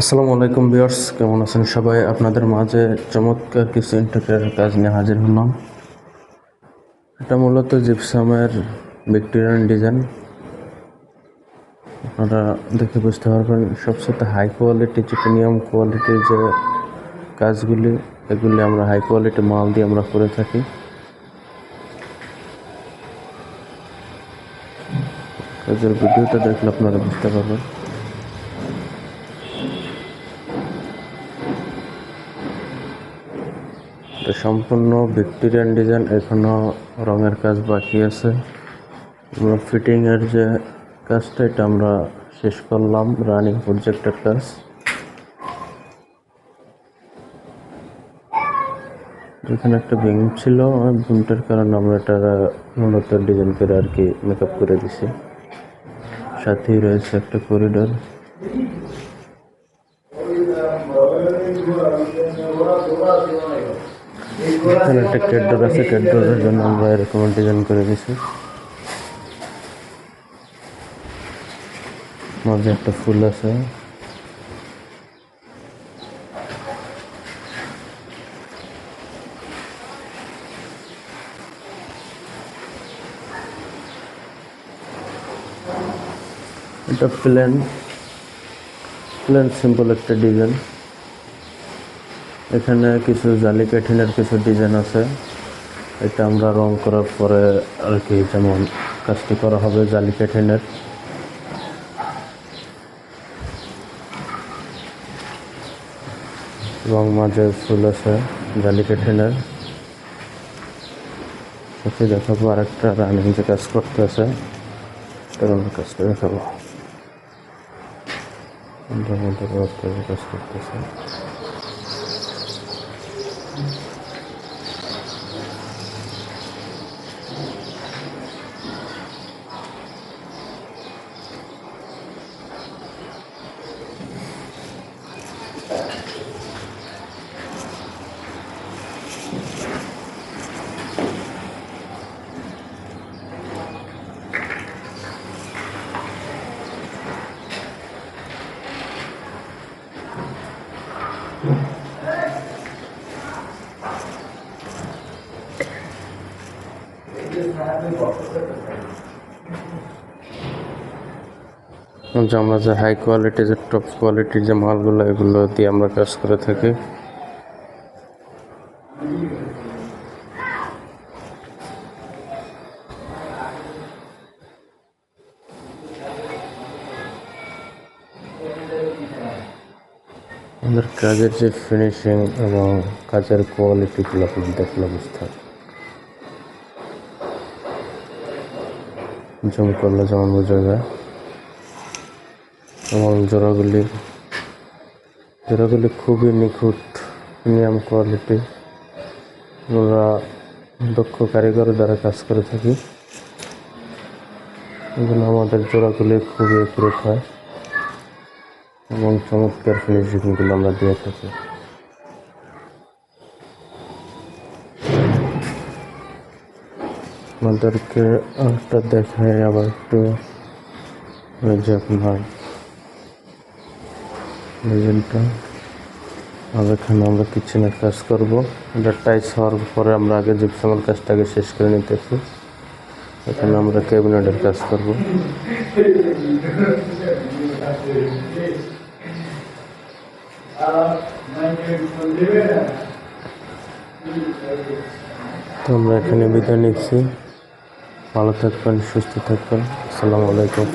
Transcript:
আসসালামু আলাইকুম ভিউয়ার্স, কেমন আছেন সবাই? আপনাদের মাঝে চমৎকার কিছু ইন্টারপ্রিয়ার কাজ নিয়ে হাজির হলাম। এটা মূলত জিপসামের ভিক্টোরিয়ান ডিজাইন আপনারা দেখে বুঝতে পারবেন, সবচেয়ে হাই কোয়ালিটি যে কোয়ালিটির যে কাজগুলি, এগুলি আমরা হাই কোয়ালিটি মাল দিয়ে আমরা করে থাকি। কাজের ভিডিওটা দেখলে আপনারা বুঝতে পারবেন। এটা সম্পূর্ণ ভিক্টোরিয়ান ডিজাইন এখনও রঙের কাজ বাকি আছে আমরা ফিটিংয়ের যে কাজটা এটা আমরা শেষ করলাম রানিং প্রজেক্টের কাজ যেখানে একটা বিম ছিল বিমটার কারণে আমরা এটা মূলত ডিজাইন করে আর কি মেকআপ করে দিছি সাথেই রয়েছে একটা করিডোর এখানে একটা ক্যাডডোর আছে ক্যাডডোরের জন্য আমরা এরকম ডিজাইন করে দিছি মাঝে একটা ফুল আছে। এটা প্লেন প্লেন সিম্পল একটা ডিজাইন এখানে কিছু জালি কাঠিনের কিছু ডিজাইন আছে। এটা আমরা রং করার পরে আর কি যেমন কাজটি করা হবে জালি কাঠিনের এবং মাঝে ফুল আছে জালি কাঠিনের ওকে দেখাবো আরেকটা রানিং যে কাজ করতে আছে কাজটা দেখাবো। কাজ করতেছে। আমরা যে হাই কোয়ালিটি যে টপ কোয়ালিটির যে মালগুলো এগুলো দিয়ে আমরা কাজ করে থাকি। আমাদের কাজের যে ফিনিশিং এবং কাজের কোয়ালিটিগুলো আপনার দেখলে বুঝতে হবে জুম করলে যেমন বোঝা যায় এবং জোড়াগুলি জোড়াগুলি খুবই নিখুঁত প্রিমিয়াম কোয়ালিটি আমরা দক্ষ কারিগর দ্বারা কাজ করে থাকি। এগুলো আমাদের জোড়াগুলি খুবই একুরেট হয়। এবং চমৎকার ফিনিশিংগুলো আমরা দিয়ে থাকি আমাদেরকে আরেকটা দেখায় আবার একটু যে আপনার আর এখানে আমরা কিচেনের কাজ করব। এটা টাইস হওয়ার পরে আমরা আগে জিপসামের কাজটাকে শেষ করে নিতেছি। এখানে আমরা ক্যাবিনেটের কাজ করব। তো আমরা এখানে বিদায় নিচ্ছি। ভালো থাকবেন, সুস্থ থাকবেন। আসসালামু আলাইকুম।